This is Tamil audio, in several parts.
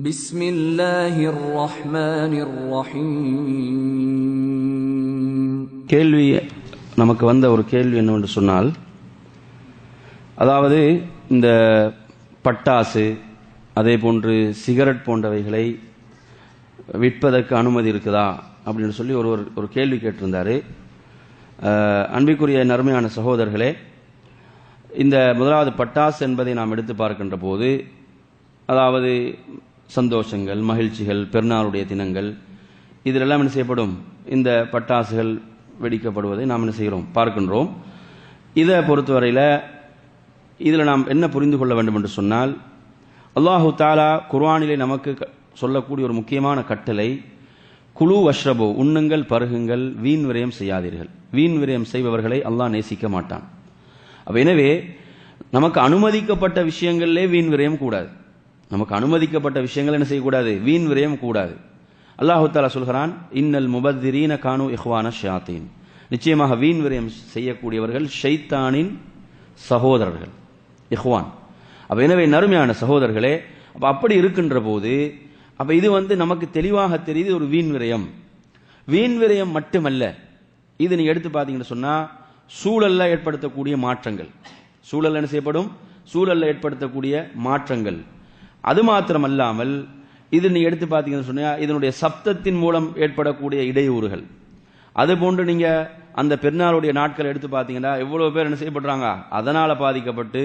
بسم الله الرحمن الرحيم கேள்வி நமக்கு வந்த ஒரு கேள்வி என்னவென்று சொன்னால் அதாவது இந்த பட்டாசு அதே போன்று சிகரெட் போன்றவைகளை விற்பதற்கு அனுமதி இருக்குதா அப்படின்னு சொல்லி ஒரு ஒரு- ஒரு கேள்வி கேட்டிருந்தாரு அஹ், அன்பிற்குரிய நறுமையான சகோதரர்களே இந்த முதலாவது பட்டாசு என்பதை நாம் எடுத்து பார்க்கின்ற போது அதாவது சந்தோஷங்கள் மகிழ்ச்சிகள் பெருநாளுடைய தினங்கள் இதிலெல்லாம் என்ன செய்யப்படும்? இந்த பட்டாசுகள் வெடிக்கப்படுவதை நாம் என்ன செய்கிறோம்? பார்க்கின்றோம். இதை பொறுத்தவரையில் இதில் நாம் என்ன புரிந்து கொள்ள வேண்டும் என்று சொன்னால் அல்லாஹு தாலா குர்வானிலே நமக்கு க- சொல்லக்கூடிய ஒரு முக்கியமான கட்டளை குழு வஷ்ரபோ உண்ணுங்கள் பருகுங்கள் வீண் விரயம் செய்யாதீர்கள். வீண் விரயம் செய்பவர்களை அல்லாஹ் நேசிக்க மாட்டான். அப்ப எனவே நமக்கு அனுமதிக்கப்பட்ட விஷயங்களிலே வீண் விரயம் கூடாது. நமக்கு அனுமதிக்கப்பட்ட விஷயங்கள் என்ன செய்யக்கூடாது? வீண் விரயம் கூடாது. அல்லாஹு தாலா சொல்கிறான் இன்னல் முபத்திரீன கானு இஹ்வான ஷாத்தீன் நிச்சயமாக வீண் விரயம் செய்யக்கூடியவர்கள் ஷைத்தானின் சகோதரர்கள். இஹ்வான். அப்போ எனவே நறுமையான சகோதரர்களே அப்போ அப்படி இருக்கின்ற போது அப்போ இது வந்து நமக்கு தெளிவாக தெரியுது ஒரு வீண் விரயம். வீண் விரயம் மட்டுமல்ல இது நீங்க எடுத்து பார்த்தீங்கன்னு சொன்னா சூழல்ல ஏற்படுத்தக்கூடிய மாற்றங்கள். சூழல் என்ன செய்யப்படும்? சூழல்ல ஏற்படுத்தக்கூடிய மாற்றங்கள். அது மாத்திரமல்லாமல் இது நீ எடுத்து பார்த்தீங்கன்னு சொன்னா இதனுடைய சப்தத்தின் மூலம் ஏற்படக்கூடிய இடையூறுகள். அது போன்று நீங்க அந்த பெருநாளுடைய நாட்கள் எடுத்து பார்த்தீங்கன்னா எவ்வளவு பேர் என்ன செய்யப்படுறாங்க அதனால பாதிக்கப்பட்டு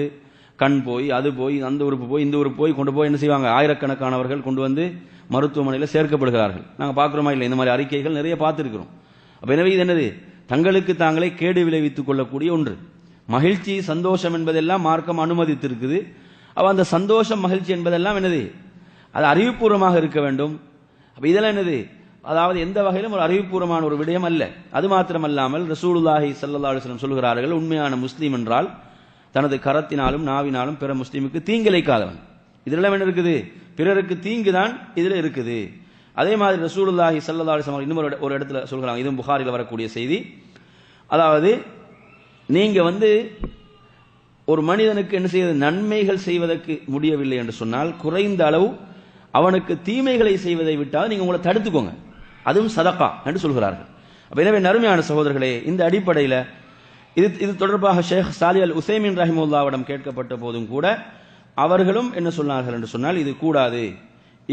கண் போய் அது போய் அந்த உறுப்பு போய் இந்த உறுப்பு போய் கொண்டு போய் என்ன செய்வாங்க? ஆயிரக்கணக்கானவர்கள் கொண்டு வந்து மருத்துவமனையில் சேர்க்கப்படுகிறார்கள். நாங்கள் பார்க்குறோமா இல்லை இந்த மாதிரி அறிக்கைகள் நிறைய பார்த்துருக்கிறோம். அப்போ எனவே இது என்னது? தங்களுக்கு தாங்களே கேடு விளைவித்துக் கொள்ளக்கூடிய ஒன்று. மகிழ்ச்சி சந்தோஷம் என்பதெல்லாம் மார்க்கம் அனுமதித்திருக்குது. அவள் அந்த சந்தோஷம் மகிழ்ச்சி என்பதெல்லாம் என்னது? அது அறிவுபூர்வமாக இருக்க வேண்டும். அப்போ இதெல்லாம் என்னது? அதாவது எந்த வகையிலும் ஒரு அறிவுபூர்வமான ஒரு விடயம் அல்ல. அது மாத்திரமல்லாமல் ரசூலுல்லாஹி சல்லா அலுவலம் சொல்கிறார்கள் உண்மையான முஸ்லீம் என்றால் தனது கரத்தினாலும் நாவினாலும் பிற முஸ்லீமுக்கு தீங்கிழைக்காதவன். இதெல்லாம் என்ன இருக்குது? பிறருக்கு தீங்கு தான் இதில் இருக்குது. அதே மாதிரி ரசூலுல்லாஹி சல்லா அலுவலம் இன்னும் ஒரு ஒரு இடத்துல சொல்கிறாங்க. இதுவும் புகாரில் வரக்கூடிய செய்தி. அதாவது நீங்கள் வந்து ஒரு மனிதனுக்கு என்ன செய்வது? நன்மைகள் செய்வதற்கு முடியவில்லை என்று சொன்னால் குறைந்த அளவு அவனுக்கு தீமைகளை செய்வதை விட்டால் நீங்க உங்களை தடுத்துக்கோங்க. அதுவும் சதக்கா என்று சொல்கிறார்கள். அப்ப எனவே நறுமையான சகோதரர்களே இந்த அடிப்படையில் இது இது தொடர்பாக ஷேக் சாலி அல் உசைமின் ரஹிமுல்லாவிடம் கேட்கப்பட்ட போதும் கூட அவர்களும் என்ன சொன்னார்கள் என்று சொன்னால் இது கூடாது.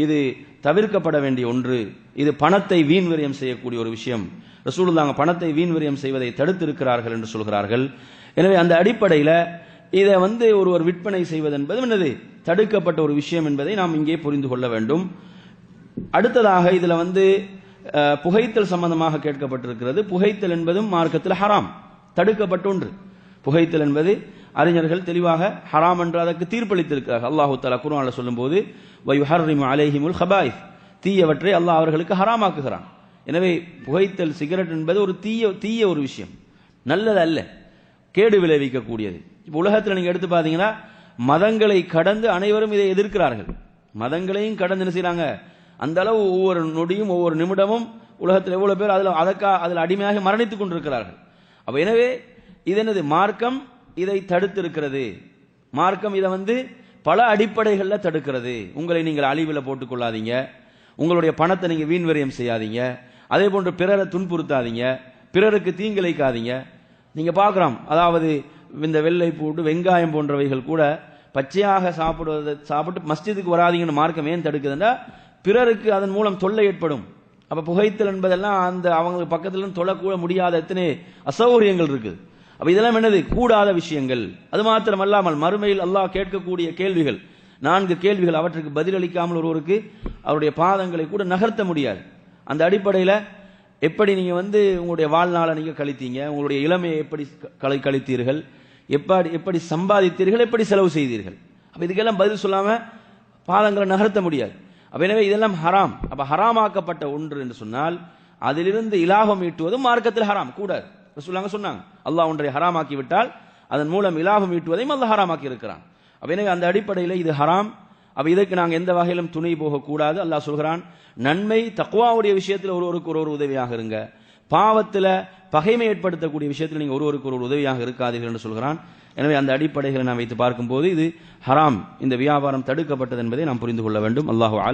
இது தவிர்க்கப்பட வேண்டிய ஒன்று. இது பணத்தை வீண் விரயம் செய்யக்கூடிய ஒரு விஷயம். ரசூலுல்லாங்க பணத்தை வீண் விரயம் செய்வதை தடுத்திருக்கிறார்கள் என்று சொல்கிறார்கள். எனவே அந்த அடிப்படையில் இதை வந்து ஒருவர் விற்பனை செய்வது என்பது என்னது? தடுக்கப்பட்ட ஒரு விஷயம் என்பதை நாம் இங்கே புரிந்து கொள்ள வேண்டும். அடுத்ததாக இதுல வந்து புகைத்தல் சம்பந்தமாக கேட்கப்பட்டிருக்கிறது. புகைத்தல் என்பதும் மார்க்கத்தில் ஹராம். தடுக்கப்பட்ட ஒன்று. புகைத்தல் என்பது அறிஞர்கள் தெளிவாக ஹராம் என்று அதற்கு தீர்ப்பளித்திருக்கிறார்கள். அல்லாஹு தலா குர்ஆன்ல சொல்லும்போது வயுஹர்ரிமு அலேஹிமுல் ஹபாயிஸ். தீயவற்றை அல்லாஹ் அவர்களுக்கு ஹராமாக்குகிறான். எனவே புகைத்தல் சிகரெட் என்பது ஒரு தீய தீய ஒரு விஷயம். நல்லது அல்ல கேடு விளைவிக்கக்கூடியது. இப்போ உலகத்தில் நீங்க எடுத்து பார்த்தீங்கன்னா மதங்களை கடந்து அனைவரும் இதை எதிர்க்கிறார்கள். மதங்களையும் கடந்து என்ன செய்றாங்க? அந்த அளவு ஒவ்வொரு நொடியும் ஒவ்வொரு நிமிடமும் உலகத்தில் எவ்வளவு பேர் அதில் அதற்கா அதில் அடிமையாக மரணித்துக் கொண்டிருக்கிறார்கள். அப்ப எனவே இது என்னது? மார்க்கம் இதை தடுத்திருக்கிறது. மார்க்கம் இதை வந்து பல அடிப்படைகளில் தடுக்கிறது. உங்களை நீங்கள் அழிவில் போட்டுக்கொள்ளாதீங்க உங்களுடைய பணத்தை நீங்கள் வீண் விரயம் செய்யாதீங்க. அதே போன்று பிறரை துன்புறுத்தாதீங்க. பிறருக்கு தீங்கிழைக்காதீங்க. நீங்கள் பார்க்குறோம் அதாவது இந்த வெள்ளை பூண்டு வெங்காயம் போன்றவைகள் கூட பச்சையாக சாப்பிடுவதை சாப்பிட்டு மஸ்ஜிதுக்கு வராதீங்கன்னு மார்க்கம் ஏன் தடுக்குதுன்னா பிறருக்கு அதன் மூலம் தொல்லை ஏற்படும். அப்ப புகைத்தல் என்பதெல்லாம் அந்த அவங்க பக்கத்துல தொழக்கூட முடியாத எத்தனை அசௌகரியங்கள் இருக்குது அப்ப இதெல்லாம் என்னது? கூடாத விஷயங்கள். அது மாத்திரமல்லாமல் மறுமையில் அல்லாஹ் கேட்கக்கூடிய கேள்விகள் நான்கு கேள்விகள் அவற்றுக்கு பதிலளிக்காமல் ஒருவருக்கு அவருடைய பாதங்களை கூட நகர்த்த முடியாது. அந்த அடிப்படையில் எப்படி நீங்கள் வந்து உங்களுடைய வாழ்நாளை நீங்கள் கழித்தீங்க உங்களுடைய இளமையை எப்படி கலை கழித்தீர்கள் எப்படி எப்படி சம்பாதித்தீர்கள் எப்படி செலவு செய்தீர்கள்? அப்போ இதுக்கெல்லாம் பதில் சொல்லாமல் பாதங்களை நகர்த்த முடியாது. அப்போ எனவே இதெல்லாம் ஹராம். அப்போ ஹராமாக்கப்பட்ட ஒன்று என்று சொன்னால் அதிலிருந்து இலாபம் ஈட்டுவதும் மார்க்கத்தில் ஹராம். கூடாது. சொல்லாங்க சொன்னாங்க அல்லாஹ் ஒன்றை ஹராமாக்கி விட்டால் அதன் மூலம் இலாபம் ஈட்டுவதையும் அல்லாஹ் ஹராமாக்கி இருக்கிறான். அப்போ எனவே அந்த அடிப்படையில் இது ஹராம். அப்போ இதற்கு நாங்கள் எந்த வகையிலும் துணை போகக்கூடாது அல்லாஹ் சொல்கிறான். நன்மை தக்குவாவுடைய விஷயத்தில் ஒருவருக்கு ஒரு ஒரு உதவியாக இருங்க. பாவத்தில் பகைமை ஏற்படுத்தக்கூடிய விஷயத்தில் நீங்கள் ஒருவருக்கு ஒரு உதவியாக இருக்காதீர்கள் என்று சொல்கிறான். எனவே அந்த அடிப்படைகளை நாம் வைத்து பார்க்கும்போது இது ஹராம். இந்த வியாபாரம் தடுக்கப்பட்டது என்பதை நாம் புரிந்து கொள்ள வேண்டும். அல்லாஹு